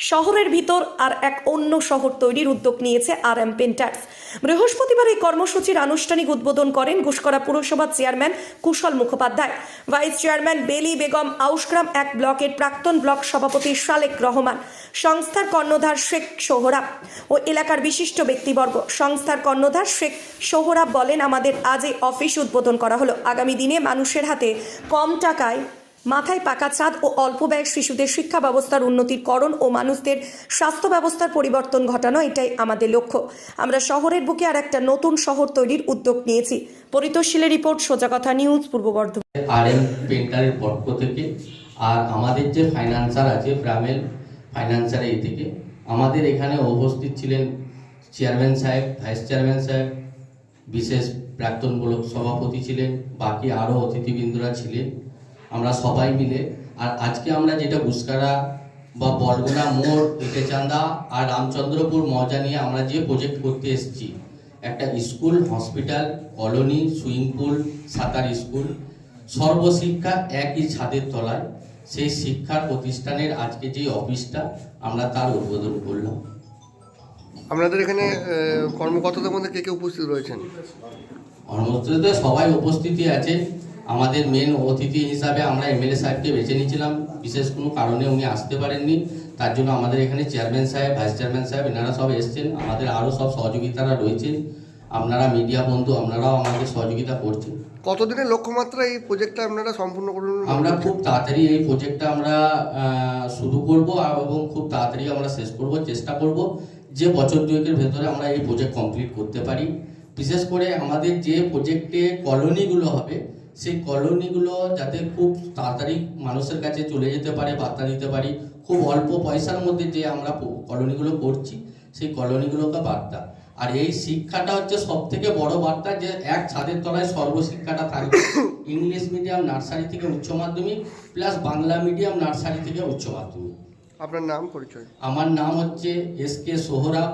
শহরের ভিতর আর এক অন্য শহর তৈরির উদ্যোগ নিয়েছে আর এম পেন্টার্স। বৃহস্পতিবার এই কর্মসূচির আনুষ্ঠানিক উদ্বোধন করেন ঘুষকরা পুরসভার chairman Kushal Mukhopadhyay. Vice chairman Beli Begum Ausgram এক ব্লকের প্রাক্তন ব্লক সভাপতি শালেক রহমান, সংস্থার কর্ণধার শেখ সোহরাব ও এলাকার বিশিষ্ট ব্যক্তিবর্গ। সংস্থার কর্ণধার শেখ সোহরাব বলেন, আমাদের আজ এই অফিস উদ্বোধন করা হলো। আগামী দিনে মানুষের হাতে কম টাকায় মাথায় পাকা চাঁদ ও অল্প ব্যয়ের শিশুদের শিক্ষা ব্যবস্থার উন্নতিকরণ ও মানুষদের স্বাস্থ্য ব্যবস্থার পরিবর্তন ঘটানো এটাই আমাদের লক্ষ্য। আমরা শহরের বুকে আর একটা নতুন শহর তৈরির উদ্যোগ নিয়েছি। পরিতোষিলের রিপোর্ট, সোজা কথা নিউজ, পূর্ব বর্ধমান। আর এম পেন্টারের পক্ষ থেকে আর আমাদের যে ফাইন্যান্সার আছে প্রামেল ফাইন্যান্সার এই থেকে, আমাদের এখানে উপস্থিত ছিলেন চেয়ারম্যান সাহেব, ভাইস চেয়ারম্যান সাহেব, বিশেষ প্রাক্তন ব্লক সভাপতি ছিলেন, বাকি আরও অতিথিবৃন্দরা ছিলেন। আমরা সবাই মিলে। আর আজকে আমরা যেটা গুসকারা বা বরগুনা মোড় ইটেচান্দা আর রামচন্দ্রপুর মজা নিয়ে আমরা যে প্রজেক্ট করতে এসেছি একটা school hospital colony swimming pool সাঁতার স্কুল সর্বশিক্ষা একই ছাদের তলায়। সেই শিক্ষার প্রতিষ্ঠানের আজকে যে অফিসটা আমরা তার উদ্বোধন করলাম। আপনাদের এখানে কর্মকর্তাদের মধ্যে কে কে উপস্থিত রয়েছেন? কর্মসূচিতে সবাই উপস্থিতি আছে। আমাদের মেন অতিথি হিসাবে আমরা এমএলএ সাহেবকে বেছে নিয়েছিলাম। বিশেষ কোনো কারণে উনি আসতে পারেননি। তার জন্য আমাদের এখানে চেয়ারম্যান সাহেব ভাইস চেয়ারম্যান সাহেব এনারা সব এসছেন। আমাদের আরও সব সহযোগিতারা রয়েছেন। আপনারা মিডিয়া বন্ধু আপনারাও আমাদের সহযোগিতা করছেন। কতদিনের লক্ষ্যমাত্রা এই প্রজেক্টটা আপনারা সম্পূর্ণ করুন? আমরা খুব তাড়াতাড়ি এই প্রজেক্টটা আমরা শুরু করব এবং খুব তাড়াতাড়ি আমরা শেষ করব চেষ্টা করব যে বছর দুয়েকের ভেতরে আমরা এই প্রজেক্ট কমপ্লিট করতে পারি। বিশেষ করে আমাদের যে প্রজেক্টে কলোনিগুলো হবে সেই কলোনিগুলো যাতে খুব তাড়াতাড়ি মানুষের কাছে চলে যেতে পারে বার্তা দিতে পারি। খুব অল্প পয়সার মধ্যে যে আমরা কলোনিগুলো করছি সেই কলোনিগুলোকে বার্তা। আর এই শিক্ষাটা হচ্ছে সব থেকে বড় বার্তা যে এক ছাদের তলায় সর্বশিক্ষাটা থাকবে। ইংলিশ মিডিয়াম নার্সারি থেকে উচ্চ মাধ্যমিক প্লাস বাংলা মিডিয়াম নার্সারি থেকে উচ্চ মাধ্যমিক। আপনার নাম পরিচয়? আমার নাম হচ্ছে এস কে সোহরাব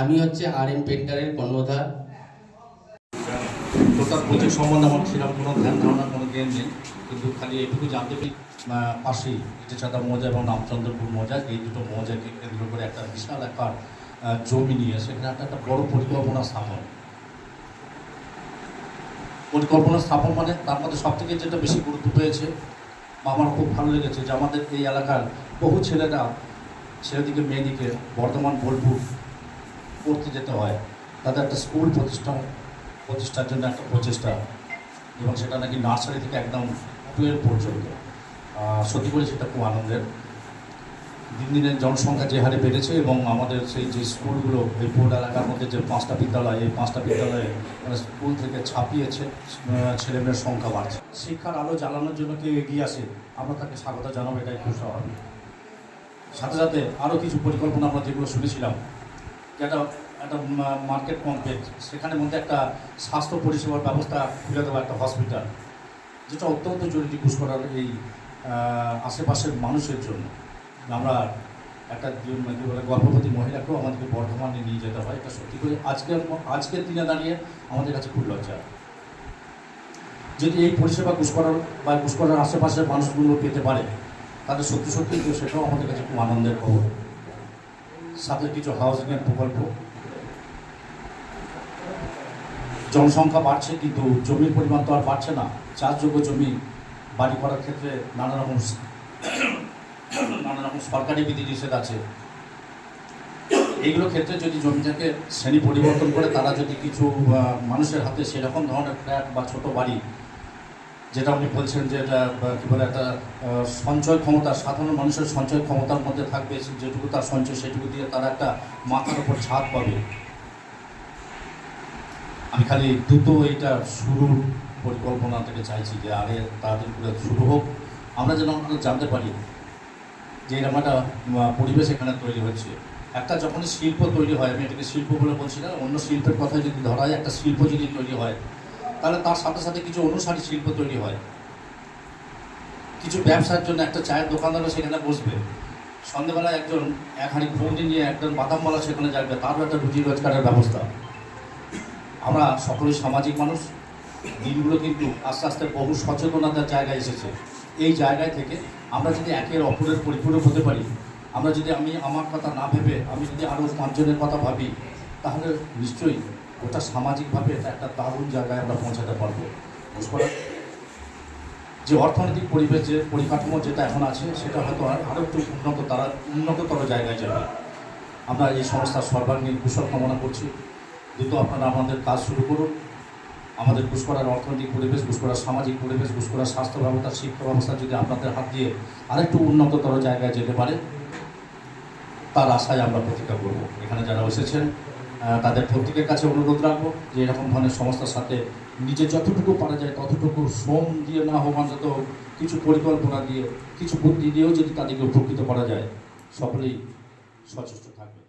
আমি হচ্ছে আর এম পেন্টারের কর্ণধার। টোটাল প্রজেক্ট সম্বন্ধে আমার সেরকম কোনো ধ্যান ধারণা কোনো জ্ঞান নেই। কিন্তু খালি এইটুকু জানতে পারি পাশেই ইটেছাদা মৌজা এবং রামচন্দ্রপুর মৌজা, এই দুটো মৌজাকে কেন্দ্র করে একটা বিশাল আকার জমি নিয়ে সেখানে একটা একটা বড় পরিকল্পনা স্থাপন। পরিকল্পনা স্থাপন মানে তার মধ্যে সব থেকে যেটা বেশি গুরুত্ব পেয়েছে বা আমার খুব ভালো লেগেছে যে আমাদের এই এলাকার বহু ছেলেরা ছেলেদিকে, মেয়েদিকে বর্ধমান, বোলপুর পড়তে যেতে হয়। তাদের একটা স্কুল প্রতিষ্ঠা প্রতিষ্ঠার জন্য একটা প্রচেষ্টা এবং সেটা নাকি নার্সারি থেকে একদম টুয়েলভ পর্যন্ত। সত্যি করে সেটা খুব আনন্দের। দিন দিনের জনসংখ্যা যে হারে বেড়েছে এবং আমাদের সেই যে স্কুলগুলো, এই পোর্ট এলাকার মধ্যে যে পাঁচটা বিদ্যালয়, এই পাঁচটা বিদ্যালয়ে মানে স্কুল থেকে ছাপিয়েছে ছেলেমেয়ের সংখ্যা বাড়ছে। শিক্ষার আলো জ্বালানোর জন্য কেউ এগিয়ে আসে, আমরা তাকে স্বাগত জানাব, এটাই খুব স্বাভাবিক। সাথে সাথে আরও কিছু পরিকল্পনা আমরা যেগুলো শুনেছিলাম যে একটা মার্কেট কমপ্লেক্স সেখানে মধ্যে একটা স্বাস্থ্য পরিষেবার ব্যবস্থা খুলে দেওয়া একটা হসপিটাল যেটা অত্যন্ত জরুরি ঘুষকরার এই আশেপাশের মানুষের জন্য। আমরা একটা বলে গর্ভবতী মহিলাকেও আমাদেরকে বর্ধমানে নিয়ে যেতে হয়, এটা সত্যি করে আজকের আজকের দিনে দাঁড়িয়ে আমাদের কাছে খুব লজ্জা। যদি এই পরিষেবা ঘুষকরার বা ঘুষকরার আশেপাশের মানুষগুলো পেতে পারে, তাহলে সত্যি সত্যি সেটাও আমাদের কাছে খুব আনন্দের খবর। সাথে কিছু হাউজিংয়ের প্রকল্প জনসংখ্যা বাড়ছে, কিন্তু জমির পরিমাণ তো আর বাড়ছে না। চাষযোগ্য জমি বাড়ি করার ক্ষেত্রে নানা রকম নানা রকম সরকারি বিধিনিষেধ আছে। এইগুলো ক্ষেত্রে যদি জমিটাকে শ্রেণি পরিবর্তন করে তারা যদি কিছু মানুষের হাতে সেরকম ধরনের ফ্ল্যাট বা ছোট বাড়ি, যেটা উনি বলছেন যে এটা কী বলে একটা সঞ্চয় ক্ষমতা, সাধারণ মানুষের সঞ্চয় ক্ষমতার মধ্যে থাকবে, যেটুকু তার সঞ্চয় সেটুকু দিয়ে তারা একটা মাথার উপর ছাদ পাবে। আমি খালি দ্রুত এইটা শুরুর পরিকল্পনা থেকে চাইছি যে আগে তাড়াতাড়ি করে শুরু হোক। আমরা যেন জানতে পারি যে এরকম একটা পরিবেশ এখানে তৈরি হচ্ছে। একটা যখনই শিল্প তৈরি হয়, আমি এটাকে শিল্প বলে বলছি না, অন্য শিল্পের কথা যদি ধরা হয় একটা শিল্প যদি তৈরি হয়, তাহলে তার সাথে সাথে কিছু অনুসারী শিল্প তৈরি হয়। কিছু ব্যবসার জন্য একটা চায়ের দোকানদারও সেখানে বসবে। সন্ধ্যেবেলায় একজন এক হাঁড়ি ঘুমটি নিয়ে একজন বাদামওয়ালা সেখানে যাবে, তারও একটা রুজি রোজগারের ব্যবস্থা। আমরা সকলেই সামাজিক মানুষ। দিনগুলো কিন্তু আস্তে আস্তে বহু সচেতনতার জায়গায় এসেছে। এই জায়গায় থেকে আমরা যদি একের অপরের পরিপূরক হতে পারি, আমরা যদি আমি আমার কথা না ভেবে আমি যদি আরও পাঁচজনের কথা ভাবি, তাহলে নিশ্চয়ই ওটা সামাজিকভাবে একটা দারুণ জায়গায় আমরা পৌঁছাতে পারব। যে অর্থনৈতিক পরিবেশ, যে পরিকাঠামো যেটা এখন আছে, সেটা হয়তো আর- আরও একটু উন্নত তারা উন্নততর জায়গায় যাবে। আমরা এই সংস্থার সর্বাঙ্গীন কুশল কামনা করছি। দ্রুত আপনারা আমাদের কাজ শুরু করুন। আমাদের ঘুষকরার অর্থনৈতিক পরিবেশ ঘুষকরার সামাজিক পরিবেশ ঘুষকরার স্বাস্থ্য ব্যবস্থা, শিক্ষা ব্যবস্থা যদি আপনাদের হাত দিয়ে আরেকটু উন্নততর জায়গায় যেতে পারে, তার আশায় আমরা প্রতীক্ষা করব। এখানে যারা এসেছেন তাদের প্রত্যেকের কাছে অনুরোধ রাখব যে এরকম ধরনের সংস্থার সাথে নিজে যতটুকু পারা যায়, ততটুকু শ্রম দিয়ে না হোক অন্তত কিছু পরিকল্পনা দিয়ে, কিছু বুদ্ধি দিয়েও যদি তাদেরকে উপকৃত করা যায়, সকলেই সচেষ্ট থাকবে।